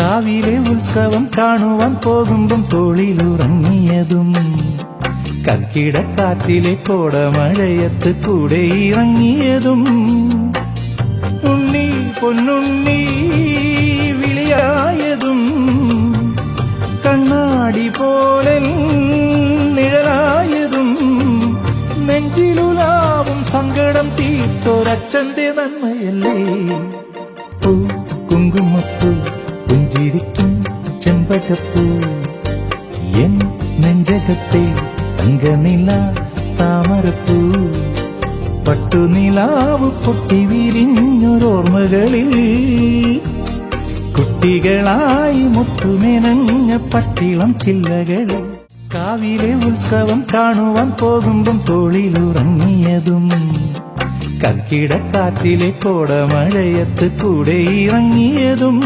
കാവിലെ ഉത്സവം കാണുവാൻ പോകുമ്പം തോളിലുറങ്ങിയതും കക്കിടക്കാറ്റിലെ കോടമഴയത്ത് കൂടെ ഇറങ്ങിയതും. ഉണ്ണി പൊന്നുണ്ണി വിളിയായതും കണ്ണാടി പോലെ നിഴലായതും. നെഞ്ചിലുലാവും സങ്കടം തീർത്തൊരച്ഛന്റെ നന്മയല്ലേ? കുങ്കുമപ്പൂ പുഞ്ചിരിക്കും ചെമ്പകപ്പൂ. എൻ നെഞ്ചകത്തെ തങ്കനില താമരപ്പൂ. പട്ടുനിലാവ് പൊട്ടി വിരിഞ്ഞൊരോർമ്മകളിൽ കുട്ടികളായി മുത്തുമെനഞ്ഞ പട്ടിളം ചില്ലകളിൽ കാവിലെ ഉത്സവം കാണുവാൻ പോകുമ്പം തോളിലുറങ്ങിയതും കർക്കിടക്കാറ്റിലെ കോടമഴയത്ത് കൂടെ ഇറങ്ങിയതും